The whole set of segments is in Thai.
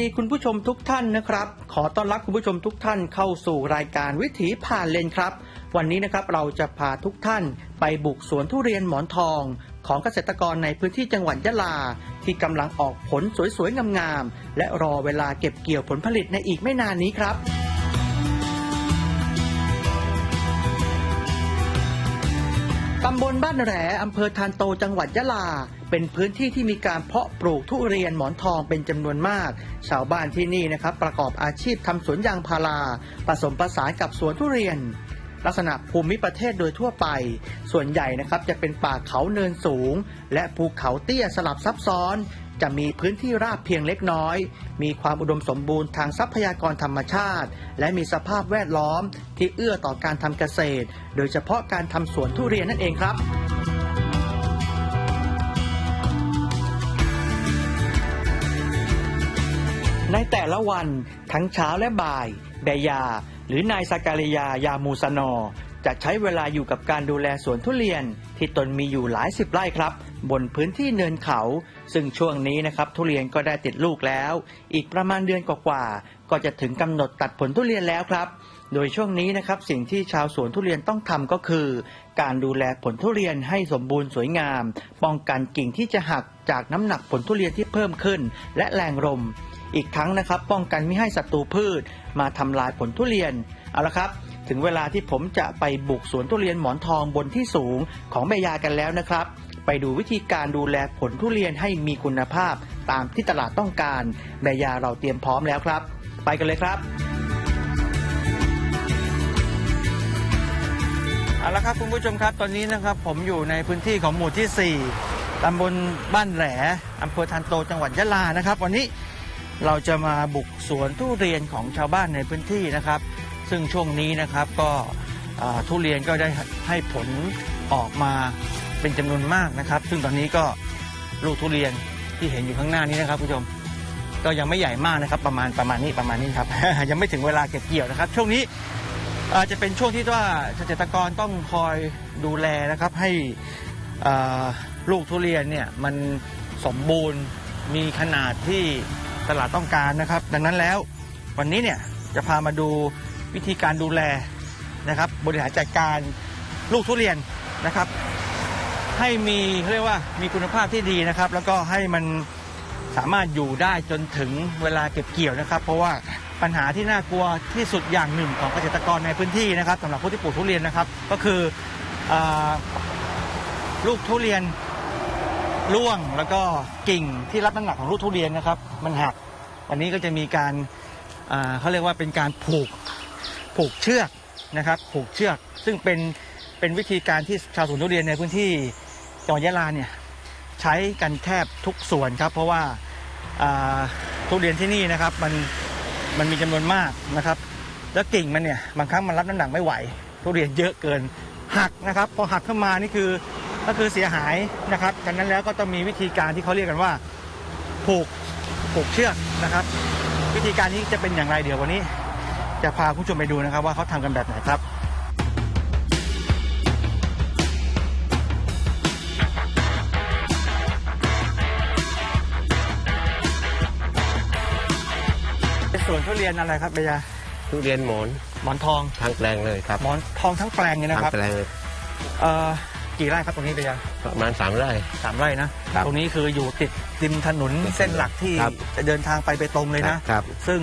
ดีคุณผู้ชมทุกท่านนะครับ ขอต้อนรับคุณผู้ชมทุกท่านเข้าสู่รายการวิถีผ่านเลนครับ วันนี้นะครับเราจะพาทุกท่านไปบุกสวนทุเรียนหมอนทอง ของเกษตรกรในพื้นที่จังหวัดยะลา ที่กำลังออกผลสวยๆงามๆและรอเวลาเก็บเกี่ยวผลผลิตในอีกไม่นานนี้ครับ ตำบลบ้านแหลอำเภอทานโตจังหวัดยะลา เป็นพื้นที่ที่มีการเพาะปลูกทุเรียนหมอนทองเป็นจำนวนมาก ชาวบ้านที่นี่นะครับประกอบอาชีพทำสวนยางพาราผสมผสานกับสวนทุเรียน ลักษณะภูมิประเทศโดยทั่วไป ส่วนใหญ่นะครับจะเป็นป่าเขาเนินสูง และภูเขาเตี้ยสลับซับซ้อน จะมีพื้นที่ราบเพียงเล็กน้อย มีความอุดมสมบูรณ์ทางทรัพยากรธรรมชาติ และมีสภาพแวดล้อมที่เอื้อต่อการทำเกษตร โดยเฉพาะการทำสวนทุเรียนนั่นเองครับในแต่ละวันทั้งเช้าและบ่ายแบยา หรือนายสกาลิยายามูสนอ จะใช้เวลาอยู่กับการดูแลสวนทุเรียนที่ตนมีอยู่หลายสิบไร่ครับ บนพื้นที่เนินเขา ซึ่งช่วงนี้นะครับทุเรียนก็ได้ติดลูกแล้ว อีกประมาณเดือนกว่าๆก็จะถึงกำหนดตัดผลทุเรียนแล้วครับ โดยช่วงนี้นะครับสิ่งที่ชาวสวนทุเรียนต้องทำก็คือ การดูแลผลทุเรียนให้สมบูรณ์สวยงาม ป้องกันกิ่งที่จะหักจากน้ำหนักผลทุเรียนที่เพิ่มขึ้น และแรงลมอีกทั้งนะครับ ป้องกันไม่ให้ศัตรูพืช มาทำลายผลทุเรียนเอาละครับถึงเวลาที่ผมจะไปบุกสวนทุเรียนหมอนทองบนที่สูงของแม่ยากันแล้วนะครับ ไปดูวิธีการดูแลผลทุเรียนให้มีคุณภาพตามที่ตลาดต้องการแม่ยาเราเตรียมพร้อมแล้วครับ ไปกันเลยครับเอาละครับคุณผู้ชมครับตอนนี้นะครับผมอยู่ในพื้นที่ของหมู่ที่ 4 ตำบลบ้านแหลอำเภอทันโตจังหวัดยะลานะครับ วันนี้เราจะมาบุกสวนทุเรียนของชาวบ้านในพื้นที่นะครับ ซึ่งช่วงนี้นะครับก็ทุเรียนก็ได้ให้ผลออกมา เป็นจำนวนมากนะครับ ซึ่งตอนนี้ก็ลูกทุเรียนที่เห็นอยู่ข้างหน้านี้นะครับคุณผู้ชมก็ยังไม่ใหญ่มากนะครับประมาณประมาณนี้ประมาณนี้ครับ ยังไม่ถึงเวลาเก็บเกี่ยวนะครับ ช่วงนี้อาจจะเป็นช่วงที่ว่าเกษตรกรต้องคอยดูแลนะครับให้ลูกทุเรียนเนี่ยมันสมบูรณ์มีขนาดที่ตลาดต้องการนะครับ ดังนั้นแล้ววันนี้เนี่ยจะพามาดูวิธีการดูแลนะครับ บริหารจัดการลูกทุเรียนนะครับ ให้มีเขาเรียกว่ามีคุณภาพที่ดีนะครับ แล้วก็ให้มันสามารถอยู่ได้จนถึงเวลาเก็บเกี่ยวนะครับ เพราะว่าปัญหาที่น่ากลัวที่สุดอย่างหนึ่งของเกษตรกรในพื้นที่นะครับสำหรับผู้ที่ปลูกทุเรียนนะครับ ก็คืออลูกทุเรียนร่วงแล้วก็กิ่งที่รับน้ำหนักของลูกทุเรียนนะครับ มันหักวันนี้ก็จะมีการเขาเรียกว่าเป็นการผูกผูกเชือกนะครับ ผูกเชือกซึ่งเป็นเป็นวิธีการที่ชาวสวนทุเรียนในพื้นที่ จังหวัดยะลาเนี่ยใช้กันแทบทุกส่วนครับ เพราะว่าทุเรียนที่นี่นะครับมันมันมีจำนวนมากนะครับ แล้วกิ่งมันเนี่ยบางครั้งมันรับน้ำหนักไม่ไหว ทุเรียนเยอะเกินหักนะครับ พอหักขึ้นมานี่คือก็คือเสียหายนะครับดังนั้นแล้วก็ต้องมีวิธีการที่เขาเรียกกันว่าผูกผูกเชือกนะครับ วิธีการนี้จะเป็นอย่างไรเดี๋ยววันนี้ จะพาผู้ชมไปดูนะครับ ว่าเขาทำกันแบบไหนครับ วนทุเรียนอะไรครับเบียาทุเรียนหมอนหมอนทองทางแปลงเลยครับหมอนทองทั้งแปลงเลยนะทางครับแปลงเลยเอ่อกี่ไร่ครับตรงนี้เบียาประมาณสามไร่ สามไร่นะครับตรงนี้คืออยู่ติดริมถนนเส้นหลักที่ครับ จะเดินทางไปไปตรงเลยนะ ครับซึ่ง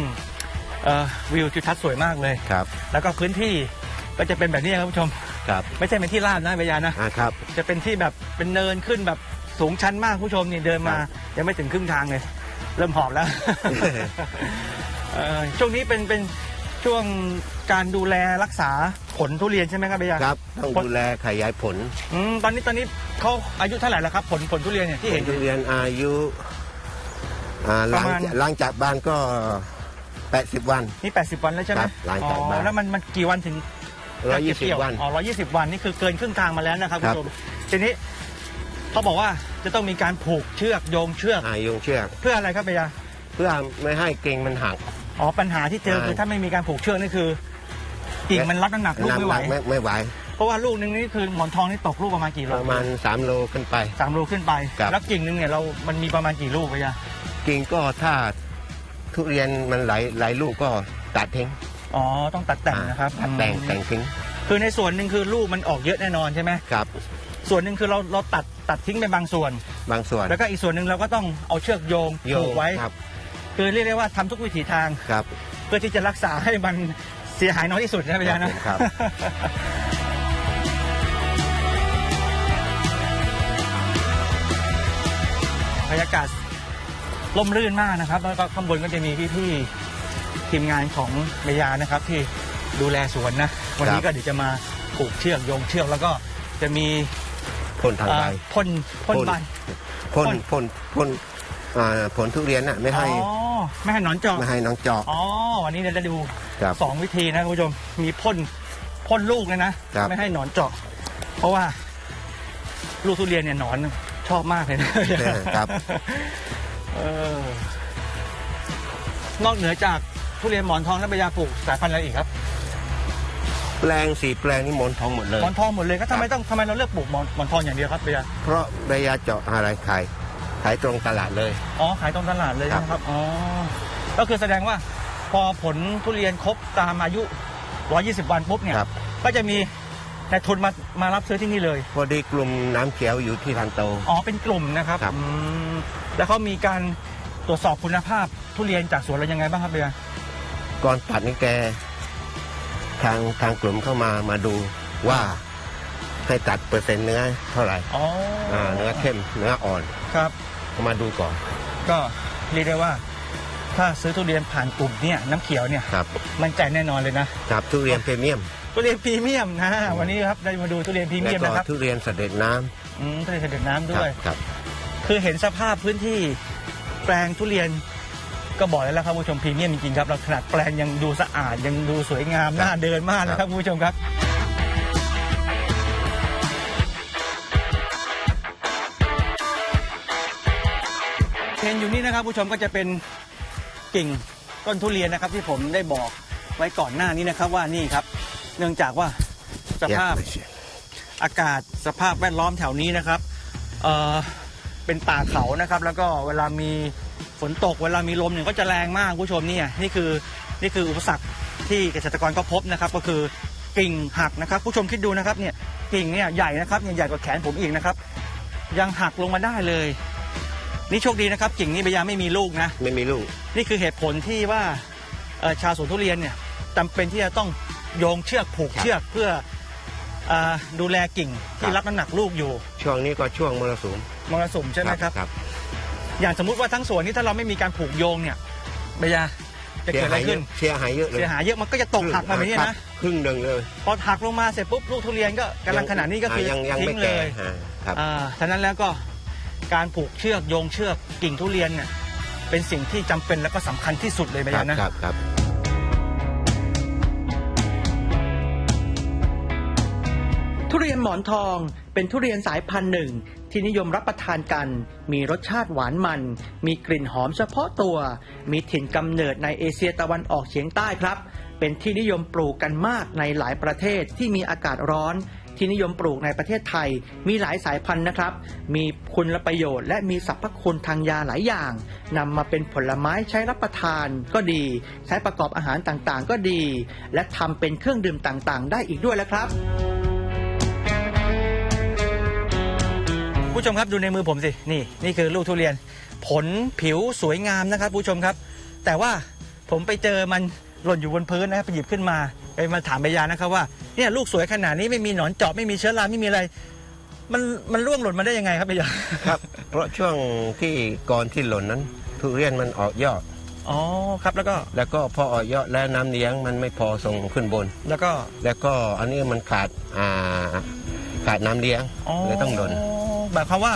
เอ่อวิวทิวทัศน์สวยมากเลย ครับแล้วก็พื้นที่ก็จะเป็นแบบนี้ครับผู้ชม ครับไม่ใช่เป็นที่ราบนะเบียานะ อ่าครับ จะเป็นที่แบบเป็นเนินขึ้นแบบสูงชันมากผู้ชมนี่เดินมา ครับยังไม่ถึงครึ่งทางเลย เริ่มหอบแล้ว เอ่อช่วงนี้เป็นเป็นช่วงการดูแลรักษาผลทุเรียนใช่ไหมครับเบียาครับต้องดูแลขยายผลอืมตอนนี้ตอนนี้เขาอายุเท่าไหร่แล้วครับ ผลผลทุเรียนเนี่ยที่เห็นอทุยู่ เรียนอายุอ่าหปลัระงมาณ จากหลังจากบานก็ 80 วัน นี่ 80 วันแล้วใช่ไหมครับหลังอ๋จากอบ้านแล้วมันมันกี่วันถึงจะเก็บเกี่ยว120 วัน อ๋อ120 วันนี่คือเกินครึ่งทางมาแล้วนะครับคคุรัณบ ผู้ชมทีนี้เขาบอกว่าจะต้องมีการผูกเชือกโยงเชือก อายุงเชือก เพื่ออะไรครับเบียาเพื่อไม่ให้กิ่งมันหัก อ๋อปัญหาที่เจอใช่คือถ้าไม่มีการผูกเชือกนี่คือกิ่งมันรับน้ำหนักลูกไม่ไหวน้ำนัไม่ไม่ไหว เพราะว่าลูกนึงนี่คือหมอนทองนี่ตกลูกประมาณกี่โลประมาณ3โลขึ้นไปสามโลขึ้นไปครับแล้วกิ่งนึงเนี่ยเรา มันมีประมาณกี่ลูกไปยะกิ่งก็ถ้าทุเรียนมันหลายหลายลูกก็ตัดทิ้งอ๋อต้องตัดแต่งนะครับอ่าตัดแต่งแต่งทิ้งคือในส่วนหนึ่งคือลูกมันออกเยอะแน่นอนใช่ไหมครับ ส่วนหนึ่งคือเราเราตัดตัดทิ้งไปบางส่วน บางส่วน แล้วก็อีกส่วนหนึ่งเราก็ต้องเอาเชือกโยงโยผูงกไว้ ครับคือเรียกได้ว่าทำทุกวิถีทาง ครับ เพื่อที่จะรักษาให้มันเสียหายน้อยที่สุดนะพี่ยานะครับบรรยากาศร่มรื่นมากนะครับ แล้วก็ข้างบนก็จะมีพี่ๆทีมงานของเมยานะครับ ที่ดูแลสวนนะ วันนี้ก็เดี๋ยวจะมาผูกเชือกโยงเชือกแล้วก็จะมีพ่นทางใบเอ่อพ่นพ่นพ่นใบพ่นพ่นพ่นพ่นอ่าผลทุเรียนน่ะไม่ให้อ๋อ ไม่ให้หนอนเจาะไม่ให้น้องเจาะอ๋อวันนี้เราจะดูครับสองวิธีนะคุณผู้ชมมีพ่นพ่นลูกเลยนะครับ ไม่ให้หนอนเจาะ เพราะว่า ลูกทุเรียนเนี่ยหนอนชอบมากเลยนะครับเออนอกเหนือจากทุเรียนหมอนทองและใบยาปลูกสายพันธุ์อะไรอีกครับแปลงสี่แปลงนี่หมอนทองหมดเลย หมอนทองหมดเลยก็ทำไมต้องทำไมเราเลือกปลูกหมอนหมอนทองอย่างเดียวครับใบยาเพราะใบยาเจาะอะไรขาย ขายตรงตลาดเลย อ๋อขายตรงตลาดเลยครับนะครับ อ๋อ ก็คือแสดงว่าพอผลทุเรียนครบตามอายุ 120 วันปุ๊บเนี่ย ครับ ก็จะมีนายทุนมามารับซื้อที่นี่เลย พอดีกลุ่มน้ำเขียวอยู่ที่ทันโต อ๋อ เป็นกลุ่มนะครับครับ อืมแล้วเขามีการตรวจสอบคุณภาพทุเรียนจากสวนเรายังไงบ้างครับเบียร์ก่อนตัดนี่แก ทางทางกลุ่มเข้ามามาดูว่า ให้ตัดเปอร์เซ็นต์เนื้อเท่าไหร่อ๋อออ่าเนื้อเข้มเนื้ออ่อนครับเขามาดูก่อน ก็เรียกได้ว่า ถ้าซื้อทุเรียนผ่านกลุ่มเนี่ยน้ำเขียวเนี่ยครับมันใจแน่นอนเลยนะครับทุเรียนพรีเมียมทุเรียนพรีเมียมนะวันนี้ครับได้มาดูทุเรียนพรีแล้เมียมวก็นะครับทุเรียนเสด็จน้ำอืมทุเรียนเสด็จน้ำคด้รัวยครับ คือเห็นสภาพพื้นที่แปลงทุเรียนก็บอกแล้วครับคุณผู้ชมพรีเมียมจริงๆครับเราขนาดแปลงยังดูสะอาดยังดูสวยงามครับน่าเดินมากนะคครัรับบคุณผู้ชมครับ ห็นอยู่นี่นะครับ ผู้ชมก็จะเป็นกิ่งต้นทุเรียนนะครับ ที่ผมได้บอกไว้ก่อนหน้านี้นะครับว่านี่ครับ เนื่องจากว่าสภาพอากาศสภาพแวดล้อมแถวนี้นะครับเอ่อเป็นป่าเขานะครับ แล้วก็เวลามีฝนตกเวลามีลมเนี่ยก็จะแรงมากคุณผู้ชมเนี่ยนี่คือนี่คืออุปสรรคที่เกษตรกรก็พบนะครับ ก็คือกิ่งหักนะครับ ผู้ชมคิดดูนะครับเนี่ยกิ่งเนี่ยใหญ่นะครับเนี่ยใหญ่กว่าแขนผมอีกนะครับ ยังหักลงมาได้เลย นี่โชคดีนะครับกิ่งนี้ใบยาไม่มีลูกนะ ไม่มีลูก นี่คือเหตุผลที่ว่าเอ่อชาวสวนทุเรียนเนี่ยจำเป็นที่จะต้องโยงเชือกผูกครับเชือกเพื่อเออดูแลกิ่งที่ครับ รับน้ำหนักลูกอยู่ช่วงนี้ก็ช่วงมรสุมมรสุมใช่ไหมครับ ครับ อย่างสมมุติว่าทั้งสวนนี้ถ้าเราไม่มีการผูกโยงเนี่ยเบยาจะเสีเกิยดอะหาไรยเยขึ้น อะเสียหายเยอะเลยเสียหายเยอะมันก็จะตกหักมาแบบนี้ครันะครึ่งหนึ่งเลยพอหักลงมาเสร็จปุ๊บลูกทุเรียนก็กำลังขนาดนี้ก็คือยังยังทิ้ไม่งเลแก่ยอ่าครับ อ่าฉะนั้นแล้วก็ การผูกเชือกโยงเชือกกิ่งทุเรียนเนี่ยเป็นสิ่งที่จำเป็นและก็สำคัญที่สุดเลยเบครัยานะ ครับครับ ทุเรียนหมอนทองเป็นทุเรียนสายพันธุ์หนึ่ง ที่นิยมรับประทานกัน มีรสชาติหวานมัน มีกลิ่นหอมเฉพาะตัว มีถิ่นกำเนิดในเอเชียตะวันออกเฉียงใต้ครับ เป็นที่นิยมปลูกกันมากในหลายประเทศที่มีอากาศร้อน ที่นิยมปลูกในประเทศไทย มีหลายสายพันธุ์นะครับ มีคุณประโยชน์ และมีสรรพคุณทางยาหลายอย่างนำมาเป็นผลไม้ใช้รับประทานก็ดี ใช้ประกอบอาหารต่างๆ ก็ดี และทำเป็นเครื่องดื่มต่างๆ ได้อีกด้วยแล้วครับผู้ชมครับดูในมือผมสิ นี่นี่คือลูกทุเรียน ผลผิวสวยงามนะครับผู้ชมครับ แต่ว่าผมไปเจอมันหล่นอยู่บนพื้นนะครับไปหยิบขึ้นมา ไปมาถามใบยานะครับว่าเนี่ยลูกสวยขนาดนี้ไม่มีหนอนเจาะไม่มีเชื้อราไม่มีอะไร มันมันร่วงหล่นมาได้ยังไงครับใบยาครับเพราะช่วงที่ก่อนที่หล่นนั้น ทุเรียนมันออกยอดอ๋อครับแล้วก็แล้วก็พอออกยอดแล้วน้ำเลี้ยงมันไม่พอส่งขึ้นบน แล้วก็แล้วก็อันนี้มันขาดอ่าขาดน้ำเลี้ยงเลยต้องหล่นหมายความว่า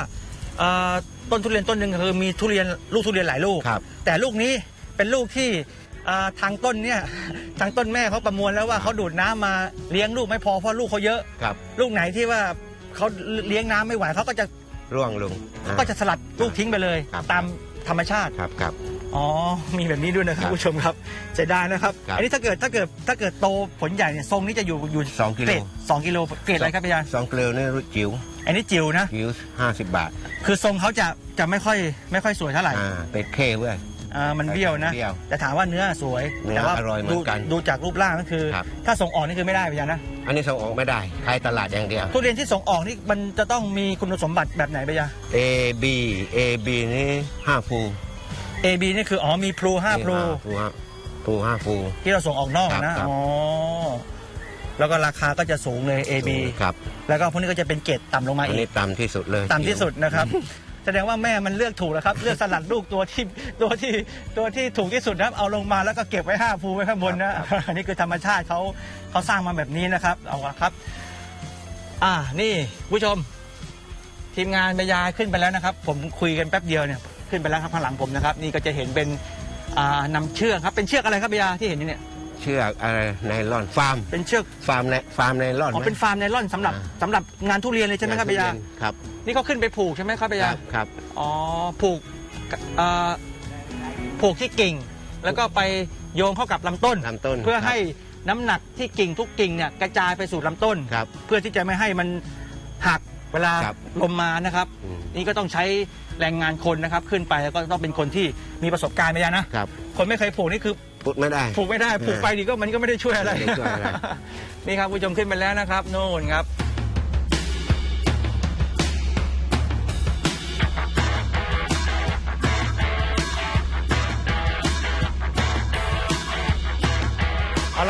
อ่าต้นทุเรียนต้นหนึ่งคือมีทุเรียนลูกทุเรียนหลายลูกครับแต่ลูกนี้เป็นลูกที่ อ่าทางต้นเนี่ย ทางต้นแม่เขาประมวลแล้วว่าเขาดูดน้ำมาเลี้ยงลูกไม่พอเพราะลูกเขาเยอะ ครับลูกไหนที่ว่าเขาเลี้ยงน้ำไม่ไหวเขาก็จะร่วงลงอ่าก็จะสลัดลูกทิ้งไปเลย ครับ ตามธรรมชาติ ครับครับ อ๋อ มีแบบนี้ด้วยนะครับครับผู้ชมครับเสียดายนะครับ ครับ อันนี้ถ้าเกิดถ้าเกิดถ้าเกิดโตผลใหญ่เนี่ยทรงนี้จะอยู่อยู่สองกิโลเกรดสองกิโลเกรดอะไรครับพี่ยาสองกิโลนี่รุ่จิ๋วอันนี้จิ๋วนะ จิ๋วห้าสิบบาท คือทรงเขาจะจะไม่ค่อยไม่ค่อยสวยเท่าไหร่ อ่าเป็นเข้เว้ย อ่ามันเบี้ยวนะเบี้ยวแต่ถามว่าเนื้อสวยเนื้อแต่ว่าอร่อยเหมือนกันดูดูจากรูปร่างก็คือ ครับ ถ้าส่งออกนี่คือไม่ได้ไปยังนะอันนี้ส่งออกไม่ได้ขายตลาดอย่างเดียว ทุเรียนที่ส่งออกนี่มันจะต้องมีคุณสมบัติแบบไหนไปยัง A B A B นี่ห้าฟู A B นี่คืออ๋อมีพลูห้าพลูฟูห้าฟูห้าฟูที่เราส่งออกนอกครับนะครับ อ๋อแล้วก็ราคาก็จะสูงเลย A B ครับ แล้วก็พวกนี้ก็จะเป็นเกรดต่ำลงมาอันอีนี้กต่ำที่สุดเลย ต่ำที่สุดนะครับ แสดงว่าแม่มันเลือกถูกแล้วครับ เลือกสลัดลูกตัวที่ตัวที่ตัวที่ถูกที่สุดนะครับ เอาลงมาแล้วก็เก็บไว้ห้าภูไว้ข้างบนนะอันนี้คือธรรมชาติเขาเขาสร้างมาแบบนี้นะครับ เอาละครับ อ่านี่ผู้ชม ทีมงานบรรยายขึ้นไปแล้วนะครับ ผมคุยกันแป๊บเดียวเนี่ยขึ้นไปแล้วครับข้างหลังผมนะครับ นี่ก็จะเห็นเป็นอ่านำเชือกครับเป็นเชือกอะไรครับบรรยายที่เห็นอยู่เนี่ยเชือกอะไรไนลอนฟาร์มเป็นเชือกฟาร์มในฟาร์มไนลอนอ๋อเป็นฟาร์มไนล่อนสำหรับอ่าสำหรับงานทุเรียนเลยใช่ไหมครับบรรยายครับ นี่เขาขึ้นไปผูกใช่ไหมครับบรรคยารัยบครับอ๋อผูกเอ่อผูกที่กิ่ง แล้วก็ไปโยงเข้ากับลำต้น ลำต้นเพื่อให้น้ำหนักที่กิ่งทุกกิ่งเนี่ยกระจายไปสู่ลำต้น ครับ เพื่อที่จะไม่ให้มันหักเวลาครับ ลมมานะครับ อืมนี่ก็ต้องใช้แรงงานคนนะครับ ขึ้นไปแล้วก็ต้องเป็นคนที่มีประสบการณ์ไปนะ ครับคนไม่เคยผูกนี่คือพูดไม่ได้ ผูกไม่ได้ผูกไปดีก็มันก็ไม่ได้ช่วยอะไร ไม่ได้ช่วยอะไร นี่ครับผู้ชมขึ้นไปแล้วนะครับ โน่นครับ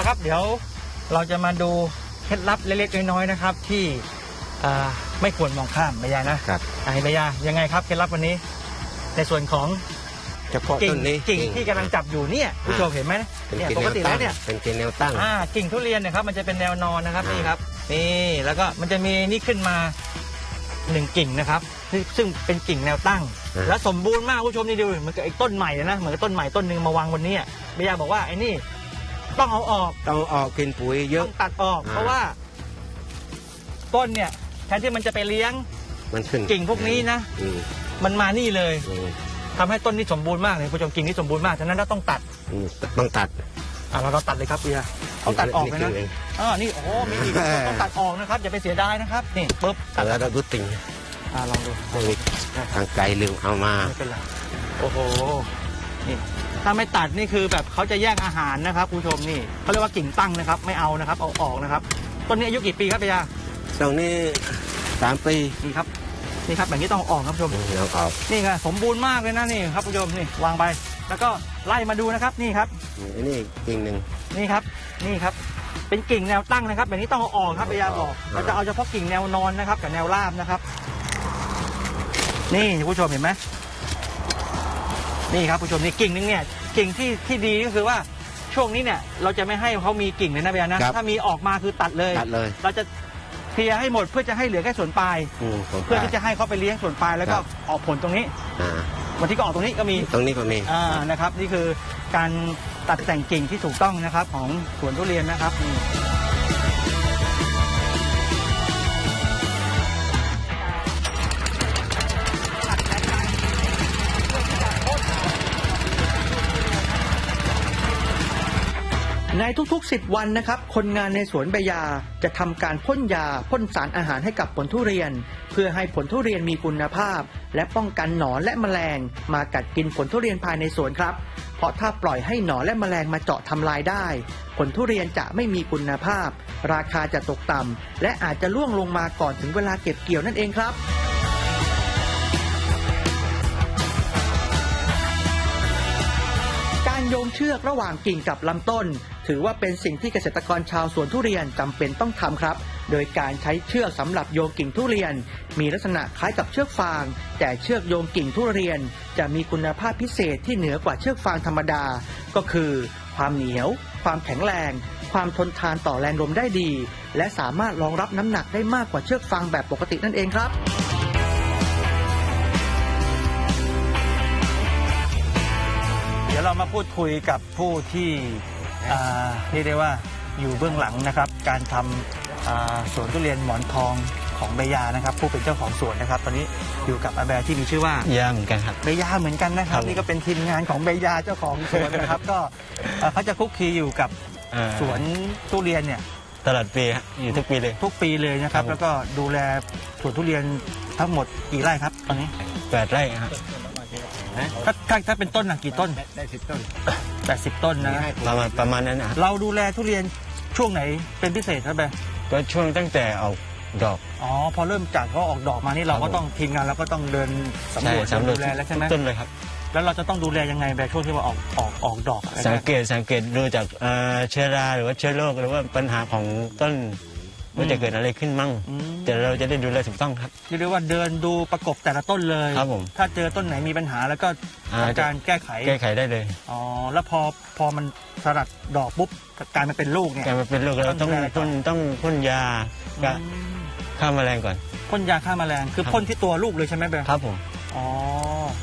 ละครับ เดี๋ยวเราจะมาดูเคล็ดลับเล็กๆน้อยๆนะครับ ที่อ่าไม่ควรมองข้ามเบยานะครับไอ้เบยายังไงครับเคล็ดลับวันนี้ ในส่วนของเฉพาะกิ่ต้งนนี้ กิ่งที่กำลังจับอยู่เนี่ยผู้ชมเห็นไหมเป็นเนี่ยกิ่งปกแนวติตั้แล้งวเนี่ย เป็นกิ่งแนวตั้ง อ่ากิ่งทุเรียนเนะครับมันจะเป็นแนวนอนนะครับอ่านี่นี่ครับนี่แล้วก็มันจะมีนี่ขึ้นมาหนึ่งกิ่งนะครับซึ่งซึ่งเป็นกิ่งแนวตั้งแล้วสมบูรณ์มากผู้ชมนี่ดูเหมือนกับไอ้ต้นใหม่เลยนะเหมือนกับต้นใหม่ต้นหนึ่งมาวางบนนี้อะเบียาบอกว่าไอ้นี่ ต้องเอาออกต้องออกกินปุ๋ยเยต้อะ องตัดออก อ่า เพราะว่า ต้นเนี่ยแทนที่มันจะไปเลี้ยง มันขึ้นกิ่งพวกนี้นะ อืมมันมานี่เลยอืมทำให้ต้นนี้สมบูรณ์มากเลยผู้ชมกิ่งนี้สมบูรณ์มากฉะนั้นเราต้องตัดอืมต้องตัดอ่าเราเราตัดเลยครับเบียาต้องตัดออกเลยนะกิ่งเองอ๋อนี่โอ้มีอีกต้องตัดออกนะครับอย่าไปเสียดายนะครับนี่ปุ๊บตัดแล้วเราดูติ่งอ่าลองดู ไม่มีทางไกลลืมเอามาไม่เป็นไรโอ้โห นี่ ถ้าไม่ตัดนี่คือแบบเขาจะแย่งอาหารนะครับคุณผู้ชมนี่เขาเรียกว่ากิ่งตั้งนะครับ ไม่เอานะครับ เอาออกนะครับต้นนี้อายุกี่ปีครับเบียาตรงนี้สามปีนี่ครับนี่ครับแบบนี้ต้องเอาออกครับผู้ชมเราออกนี่ครับสมบูรณ์มากเลยนะนี่ครับผู้ชมนี่วางไป แล้วก็ไล่มาดูนะครับนี่ครับอันนี้กิ่งหนึ่งนี่ครับนี่ครับ เป็นกิ่งแนวตั้งนะครับ แบบนี้ต้องเอาออกครับพยายามบอกอ่าเราจะเอาเฉพาะกิ่งแนวนอนนะครับ กับแนวราบนะครับ นี่ผู้ชมเห็นไหม นี่ครับผู้ชมนี่กิ่งนึงเนี่ยกิ่งที่ที่ดีก็คือว่าช่วงนี้เนี่ยเราจะไม่ให้เขามีกิ่งเลยนะพยานะถ้ามีออกมาคือตัดเลย ตัดเลย เราจะเคลียร์ให้หมดเพื่อจะให้เหลือแค่ส่วนปลาย อืมผมเพื่อที่จะให้เขาไปเลี้ยงส่วนปลายแล้วก็ครับออกผลตรงนี้อ่าบางทีก็ออกตรงนี้ก็มี ตรงนี้ก็มี อ่านะครับ นี่คือการตัดแต่งกิ่งที่ถูกต้องนะครับของสวนทุเรียนนะครับนี่ ในทุกๆ 10 วันนะครับ คนงานในสวนใบยาจะทำการพ่นยาพ่นสารอาหารให้กับผลทุเรียน เพื่อให้ผลทุเรียนมีคุณภาพ และป้องกันหนอนและแมลง มากัดกินผลทุเรียนภายในสวนครับ เพราะถ้าปล่อยให้หนอนและแมลงมาเจาะทำลายได้ ผลทุเรียนจะไม่มีคุณภาพ ราคาจะตกต่ำและอาจจะล่วงลงมาก่อนถึงเวลาเก็บเกี่ยวนั่นเองครับการโยงเชือกระหว่างกิ่งกับลำต้น ถือว่าเป็นสิ่งที่เกษตรกรชาวสวนทุเรียนจำเป็นต้องทำครับ โดยการใช้เชือกสำหรับโยงกิ่งทุเรียน มีลักษณะคล้ายกับเชือกฟาง แต่เชือกโยงกิ่งทุเรียน จะมีคุณภาพพิเศษที่เหนือกว่าเชือกฟางธรรมดา ก็คือ ความเหนียว ความแข็งแรง ความทนทานต่อแรงลมได้ดี และสามารถรองรับน้ำหนักได้มากกว่าเชือกฟางแบบปกตินั่นเองครับเดี๋ยวเรามาพูดคุยกับผู้ที่ อ่าเรียกได้ว่าอยู่เบื้องหลังนะครับ การทำอ่าสวนทุเรียนหมอนทองของเบยานะครับ ผู้เป็นเจ้าของสวนนะครับ ตอนนี้อยู่กับอาแบร์ที่มีชื่อว่าย่าเหมือนกันครับ เบยาเหมือนกันนะครับ ครับ นี่ก็เป็นทีมงานของเบยาเจ้าของสวนนะครับ ก็เอ่อเขาจะคุกคีอยู่กับเอ่อสวนทุเรียนเนี่ย ตลอดปีฮะอยู่ทุกปีเลย ทุกปีเลยนะครับ ครับผม แล้วก็ดูแลสวนทุเรียนทั้งหมดกี่ไร่ครับ ตอนนี้ แปดไร่ฮะ ถ้าถ้าถ้าเป็นต้นน่ะกี่ต้นได้สิบต้น80 ต้นนะประมาณประมาณนั้นนะครับเราดูแลทุเรียนช่วงไหนเป็นพิเศษครับแบก็ช่วงตั้งแต่ออกดอก อ๋อพอเริ่มจากเขาออกดอกมานี่เราครัก็บผมต้องทีมงานเราก็ต้องเดินสำใช่รวจสำรวจดูแลแล้วใช่ไหมทุกต้นเลยครับ แล้วเราจะต้องดูแลยังไงแบบช่วงที่ว่าออกออกออกดอกอะไรนะสังเกตสังเกตดูจากเอ่อเชื้อราหรือว่าเชื้อโรคหรือว่าปัญหาของต้น ว่าจะเกิดอะไรขึ้นมั่งอืม แต่เราจะได้ดูแลถูกต้องครับ เรียกว่าเดินดูประกบแต่ละต้นเลย ครับผมถ้าเจอต้นไหนมีปัญหาแล้วก็อ่าทำการแก้ไข แก้ไขได้เลยอ๋อ แล้วพอพอมันสลัดดอกปุ๊บกลายมาเป็นลูกเนี่ย การมาเป็นโรคเราต้ต้อองงดูแลก่อนพ่นต้องพ่นยาก็อืมฆ่าแมลงก่อน พ่นยาฆ่าแมลงคือครับ พ่นที่ตัวลูกเลยใช่ไหมเบลครับผม อ๋อ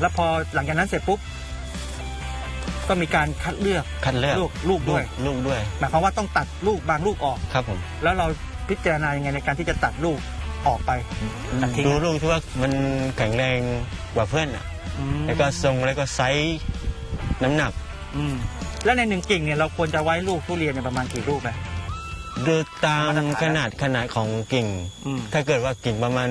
แล้วพอหลังจากนั้นเสร็จปุ๊บ ก็มีการคัดเลือกคัดเลือกลูกลูกด้วย ลูกด้วย หมายความว่าต้องตัดลูกบางลูกออก ครับผม แล้วเรา พิจารณายังไงในการที่จะตัดลูกออกไปตัดทิ้งดูลูกที่ว่ามันแข็งแรงกว่าเพื่อนอะอืมแล้วก็ทรงแล้วก็ไซส์น้ำหนัก อืมแล้วในหนึ่งกิ่งเนี่ยเราควรจะไว้ลูกทุเรียนเนี่ยประมาณกี่ลูกอะดูตามมาตรฐาน ขนาดขนาดของกิ่ง อืมถ้าเกิดว่ากิ่งประมาณ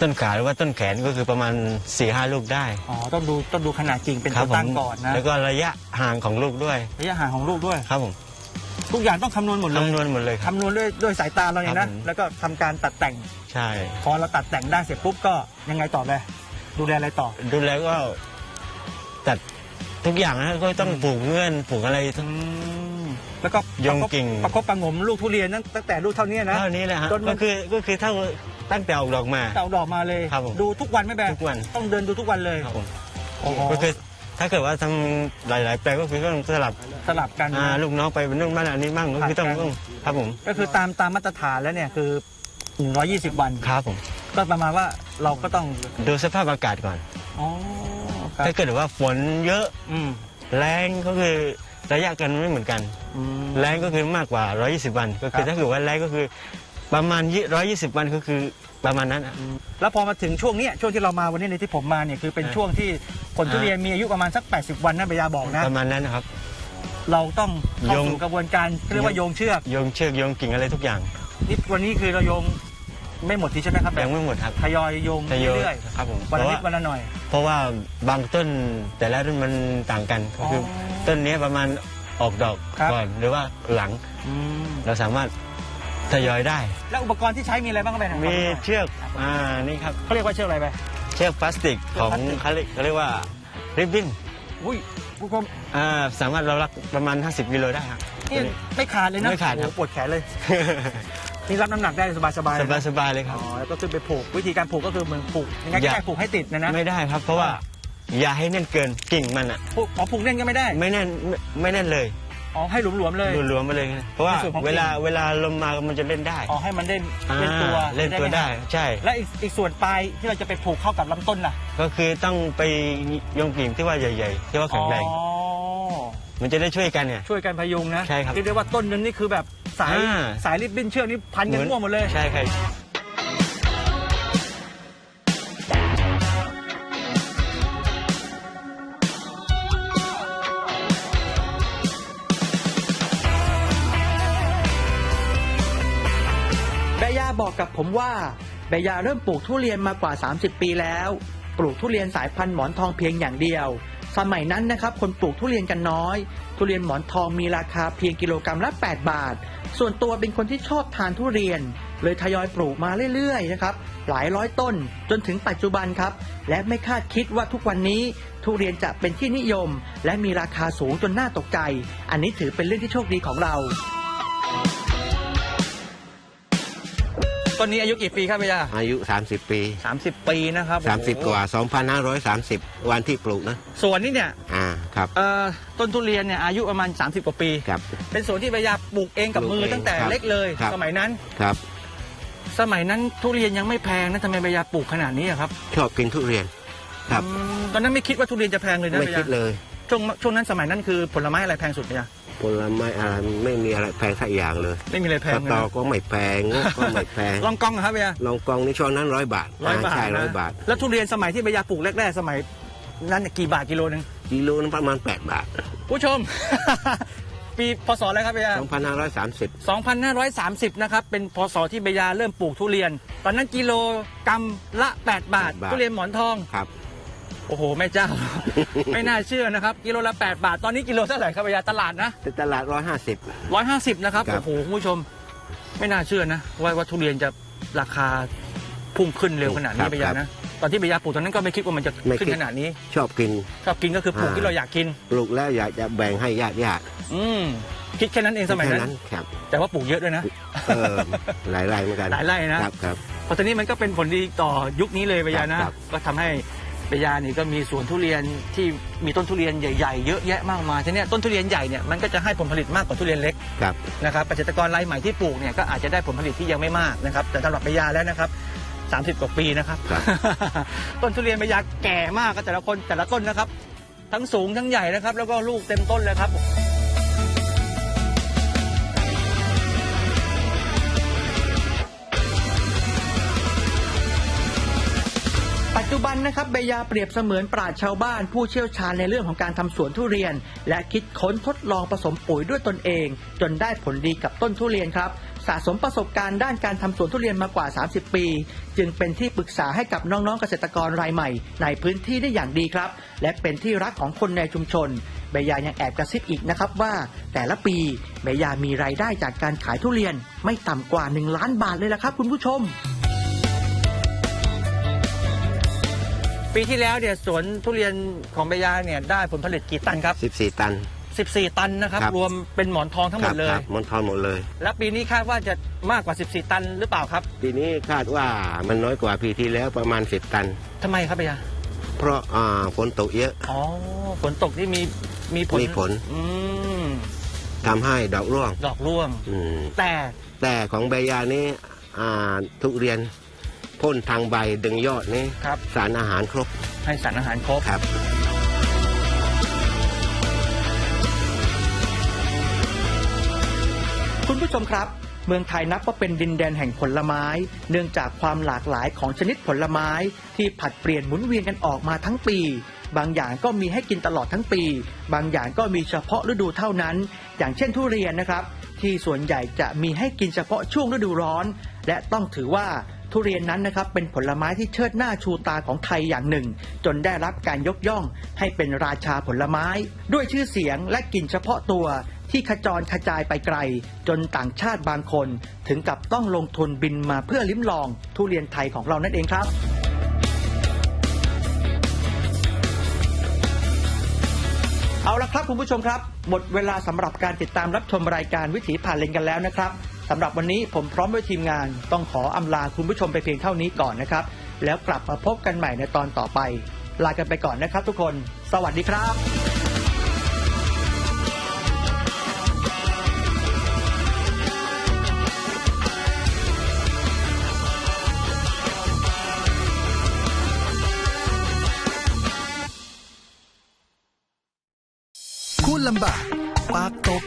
ต้นขาหรือว่าต้นแขนก็คือประมาณ4ี่ห้าลูกได้อ๋อต้องดูต้องดูขนาดกิ่งเป็นครัตัวผมตั้งก่อนนะแล้วก็ระยะห่างของลูกด้วย ระยะห่างของลูกด้วย ครับผม ทุกอย่างต้องคำนวณหมดเลยคำนวณหมดเลยครับ คำนวณด้วยด้วยสายตาเราเนี่ยครันะบผม แล้วก็ทำการตัดแต่ง ใช่ พอเราตัดแต่งได้เสร็จปุ๊บก็ยังไงต่อเลย ดูแลอะไรต่อ ดูแล้วก็ตัดทุกอย่างนะก็ต้องปลูกเงื่อนปลูกอะไรทั้งอืมแล้วก็โยงกิ่ง ประคบประหงมลูกทุเรียนตั้งตั้งแต่ลูกเท่านี้นะ เท่านี้แหละฮะจนมัน ก็คือก็คือเท่าตั้งแต่ออกดอกมา เต่าดอกมาเลย ครับผมดูทุกวันไหมแบทุกวัน ต้องเดินดูทุกวันเลยครับผมโอ้โหก็คือ ถ้าเกิดว่าทำหลาย ๆ แปลงก็คือต้องสลับสลับกัน อ่าลูกน้องไปเป็นนู่นบ้านอันนี้บ้างก็คือต้องผัดกันต้องครับผมก็คือตามตามมาตรฐานแล้วเนี่ยคือ 120 วัน ครับผม ก็ประมาณว่าเราก็ต้องดูสภาพอากาศก่อน อ๋อครับถ้าเกิดว่าฝนเยอะอืมแรงก็คือระยะกันไม่เหมือนกัน อืม แรงก็คือมากกว่า 120 วัน ก็คืครัอบ ถ้าเกิดว่าแรงก็คือประมาณ 120 วันก็คือ ประมาณนั้นอะ แล้วพอมาถึงช่วงเนี้ยช่วงที่เรามาวันนี้ในที่ผมมาเนี่ยคือเป็นอ่า ช่วงที่ผลทุเรียนมีอายุประมาณสัก 80 วันนะเบยาบอกนะ ประมาณนั้นนะครับ เราต้องเข้าโยงสู่กระบวนการเรียกว่าโยงเชือกโยงเชือกโยงกิ่งอะไรทุกอย่างนี่วันนี้คือเราโยงไม่หมดที่ใช่ไหมครับยังไม่หมดครับทยอยโยงทยอยเรื่อยครับผมๆเพวันละราะนิว่าดวันละหน่อย เพราะว่าบางต้นแต่ละต้นมันต่างกันก็คือออต้นนี้ประมาณออกดอกครับ ก่อนหรือว่าหลังอืมเราสามารถ ทยอยได้ แล้วอุปกรณ์ที่ใช้มีอะไรบ้างครับแบมีเชือกอ่านี่ครับเขาเรียกว่าเชือกอะไรไป เชือกพลาสติกของเชือกพลาสติกเขาเรียกเขาเรียกว่าริบบิ้นอุ้ยผู้ชมอ่าสามารถเรารักประมาณ 50กิโลได้ครับนี่ไม่ขาดเลยนะไม่ขาดครับโอ้โหปวดแขนเลยนี่รับน้ำหนักได้สบายๆสบายเลยนะสบายเลยคอ๋รับอแล้วก็ขึ้นไปผูกวิธีการผูกก็คือเหมือนผูกยังไงก็อย่าได้ผูกให้ติดนะนะไม่ได้ครับ เพราะว่าอย่าให้แน่นเกินกิ่งมันอะผูกอ๋อผูกแน่นก็ไม่ได้ ไม่แน่นไม่ไม่แน่นเลย อ๋อให้หลวมๆเลย รวมๆไปเลยนะเพราะว่าในส่วนของกิ่งเวลาเวลาลมมามันจะเล่นได้อ๋อให้มันได้อ่าเล่นตัวเล่นตัวหมได้ฮะใช่ และอีกอีกส่วนปลายที่เราจะไปผูกเข้ากับลำต้นล่ะก็คือต้องไปโยงกิ่งที่ว่าใหญ่ ๆ ที่ว่าแข็งแรงอ๋อมันจะได้ช่วยกันเนี่ย ช่วยกันพยุงนะใช่ครับเรียกได้ว่าต้นนึงนี่คือแบบสายอ่า สายริบบิ้นเชือกนี่พันกันมั่วหมดเลย ใช่ครับ ว่าแบยาเริ่มปลูกทุเรียนมากว่า 30 ปีแล้ว ปลูกทุเรียนสายพันธุ์หมอนทองเพียงอย่างเดียว สมัยนั้นนะครับคนปลูกทุเรียนกันน้อย ทุเรียนหมอนทองมีราคาเพียงกิโลกรรัมละ 8 บาท ส่วนตัวเป็นคนที่ชอบทานทุเรียน เลยทยอยปลูกมาเรื่อยๆนะครับหลายร้อยต้นจนถึงปัจจุบันครับ และไม่คาดคิดว่าทุกวันนี้ทุเรียนจะเป็นที่นิยม และมีราคาสูงจนน่าตกใจ อันนี้ถือเป็นเรื่องที่โชคดีของเรา ต้นนี้อายุกี่ปีครับพี่ยาอายุ 30 ปี 30 ปีนะครับ30 กว่า 2,530 วันที่ปลูกนะส่วนนี้เนี่ยอ่าครับเอ่อต้นทุเรียนเนี่ยอายุประมาณ 30 กว่าปี ครับ เป็นสวนที่พยาปลูกเองกับมือปลูกเองตั้งแต่ครับเล็กเลย ครับ สมัยนั้น ครับสมัยนั้นทุเรียนยังไม่แพงนะทำไมพยาปลูกขนาดนี้อะครับชอบกินทุเรียน ครับ อืมตอนนั้นไม่คิดว่าทุเรียนจะแพงเลยนะไม่พยาคิดเลย ช่วงช่วงนั้นสมัยนั้นคือผลไม้อะไรแพงสุดพยา ผลไม้อะไรไม่มีอะไรแพงสักอย่างเลยไม่มีอะไรแพสงเลยตอนะก็ไม่แพงงกก็ไม่แพงลองกองนะครับพยาลองกองนี่ช่วงนั้นร้อยบาทร้อยบาทใช่นะร้อยบาท แล้วทุเรียนสมัยที่พยาปลูกแรกๆสมัย นั้นเนี่ยกี่บาทกิโลนึงกิโลนึงประมาณ 8 บาท ผู้ชม ปีพศอะไรครับพยา2,530 2,530 นะครับ เป็นพศที่เบยาเริ่มปลูกทุเรียน ตอนนั้นกิโลกรัมละ 8 บาทบาท ทุเรียนหมอนทอง ครับ โอ้โหแม่เจ้า ไม่น่าเชื่อนะครับกิโลละ 8 บาท ตอนนี้กิโลเท่าไหร่ครับพยาตลาดนะที่ตลาดร้อยห้าสิบ150นะครับครับ โอ้โหคุณผู้ชม ไม่น่าเชื่อนะว่าว่าทุเรียนจะราคาพุ่งขึ้นเร็วขนาดนี้พยานะตอนที่พยาปลูกตอนนั้นก็ไม่คิดว่ามันจะขึ้นขนาดนี้ชอบกิน ชอบกินก็คือปลูกที่เราอยากกิน ปลูกแล้วอยากจะแบ่งให้ญาติญาติอืมคิดแค่นั้นเองสมัยแค่นั้นครับ แต่ว่าปลูกเยอะด้วยนะ เออหลายไร่เหมือนกันหลายไร่นะ ครับครับ เพราะตอนนี้มันก็เป็นผลดีต่อยุคนี้เลยปยานะครับ ก็ทำให้ ปยานี่ก็มีสวนทุเรียนที่มีต้นทุเรียนใหญ่ๆเยอะแยะมากมายทีเนี้ยต้นทุเรียนใหญ่เนี่ยมันก็จะให้ผลผลิตมากกว่าทุเรียนเล็กครับนะครับเกษตรกรรายใหม่ที่ปลูกเนี่ยก็อาจจะได้ผลผลิตที่ยังไม่มากนะครับแต่สำหรับปยาแล้วนะครับ 30 กว่าปีนะครับรบต้นทุเรียนปยาแก่มากก็แต่ละคนแต่ละต้นนะครับ ทั้งสูงทั้งใหญ่นะครับ แล้วก็ลูกเต็มต้นเลยครับ นนะครับเบยาเปรียบเสมือนปราชญ์ชาวบ้าน ผู้เชี่ยวชาญในเรื่องของการทำสวนทุเรียน และคิดค้นทดลองผสมปุ๋ยด้วยตนเอง จนได้ผลดีกับต้นทุเรียนครับสะสมประสบการณ์ด้านการทำสวนทุเรียนมากว่า 30 ปี จึงเป็นที่ปรึกษาให้กับน้องๆเกษตรกรรายใหม่ ในพื้นที่ได้อย่างดีครับ และเป็นที่รักของคนในชุมชนเบยายังแอบกระซิบอีกนะครับว่า แต่ละปีเบยามีรายได้จากการขายทุเรียน ไม่ต่ำกว่า 1 ล้านบาทเลยละครับ คุณผู้ชม ปีที่แล้วเนี่ยสวนทุเรียนของเบยาเนี่ยได้ผลผลิตกี่ตันครับสิบสี่ตัน 14 ตันนะครับ ครับ รวมเป็นหมอนทองทั้งหมดเลคยรับมันทอนหมดเลย แล้วปีนี้คาดว่าจะมากกว่า 14 ตันหรือเปล่าครับปีนี้คาดว่ามันน้อยกว่าปีที่แล้วประมาณสิบตัน ทำไมครับเบยาเพราะอ่าฝนตกเยอะ อ๋อฝนตกที่มีมีผลมีผล อืมทำให้ดอกร่วงดอกร่วง อืมแต่แต่ของใบยานี้อ่าทุเรียน พ่นทางใบดึงยอดนี้ครับ สารอาหารครบให้สารอาหารครบครับ คุณผู้ชมครับ เมืองไทยนับว่าเป็นดินแดนแห่งผลไม้ เนื่องจากความหลากหลายของชนิดผลไม้ ที่ผัดเปลี่ยนหมุนเวียนกันออกมาทั้งปี บางอย่างก็มีให้กินตลอดทั้งปี บางอย่างก็มีเฉพาะฤดูเท่านั้น อย่างเช่นทุเรียนนะครับ ที่ส่วนใหญ่จะมีให้กินเฉพาะช่วงฤดูร้อน และต้องถือว่า ทุเรียนนั้นนะครับเป็นผลไม้ที่เชิดหน้าชูตาของไทยอย่างหนึ่ง จนได้รับการยกย่อง ให้เป็นราชาผลไม้ ด้วยชื่อเสียงและกลิ่นเฉพาะตัวที่ขจรกระจายไปไกล จนต่างชาติบางคน ถึงกับต้องลงทุนบินมาเพื่อลิ้มลอง ทุเรียนไทยของเรานั่นเองครับเอาละครับคุณผู้ชมครับ หมดเวลาสำหรับการติดตามรับชมรายการวิถีผ่านเลนกันแล้วนะครับ สำหรับวันนี้ผมพร้อมด้วยทีมงานต้องขออำลาคุณผู้ชมไปเพียงเท่านี้ก่อนนะครับ แล้วกลับมาพบกันใหม่ในตอนต่อไป ลากันไปก่อนนะครับทุกคน สวัสดีครับ